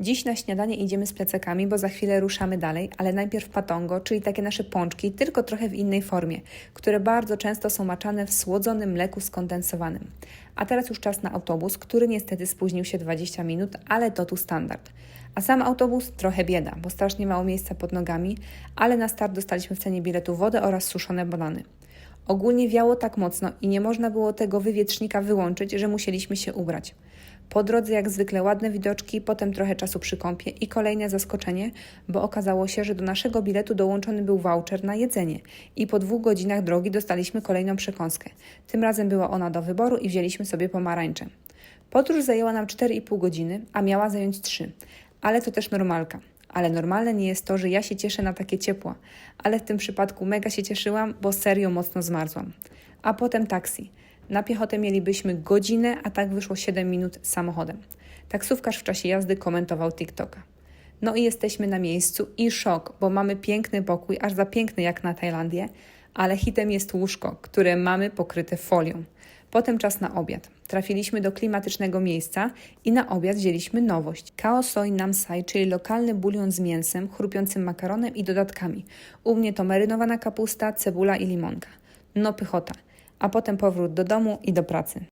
Dziś na śniadanie idziemy z plecakami, bo za chwilę ruszamy dalej, ale najpierw patongo, czyli takie nasze pączki, tylko trochę w innej formie, które bardzo często są maczane w słodzonym mleku skondensowanym. A teraz już czas na autobus, który niestety spóźnił się 20 minut, ale to tu standard. A sam autobus trochę bieda, bo strasznie mało miejsca pod nogami, ale na start dostaliśmy w cenie biletu wodę oraz suszone banany. Ogólnie wiało tak mocno i nie można było tego wywietrznika wyłączyć, że musieliśmy się ubrać. Po drodze jak zwykle ładne widoczki, potem trochę czasu przy kąpie i kolejne zaskoczenie, bo okazało się, że do naszego biletu dołączony był voucher na jedzenie i po dwóch godzinach drogi dostaliśmy kolejną przekąskę. Tym razem była ona do wyboru i wzięliśmy sobie pomarańcze. Podróż zajęła nam 4,5 godziny, a miała zająć 3, ale to też normalka. Ale normalne nie jest to, że ja się cieszę na takie ciepła, ale w tym przypadku mega się cieszyłam, bo serio mocno zmarzłam. A potem taksi. Na piechotę mielibyśmy godzinę, a tak wyszło 7 minut samochodem. Taksówkarz w czasie jazdy komentował TikToka. No i jesteśmy na miejscu i szok, bo mamy piękny pokój, aż za piękny jak na Tajlandię, ale hitem jest łóżko, które mamy pokryte folią. Potem czas na obiad. Trafiliśmy do klimatycznego miejsca i na obiad wzięliśmy nowość. Kao soy namsai, czyli lokalny bulion z mięsem, chrupiącym makaronem i dodatkami. U mnie to marynowana kapusta, cebula i limonka. No pychota. A potem powrót do domu i do pracy.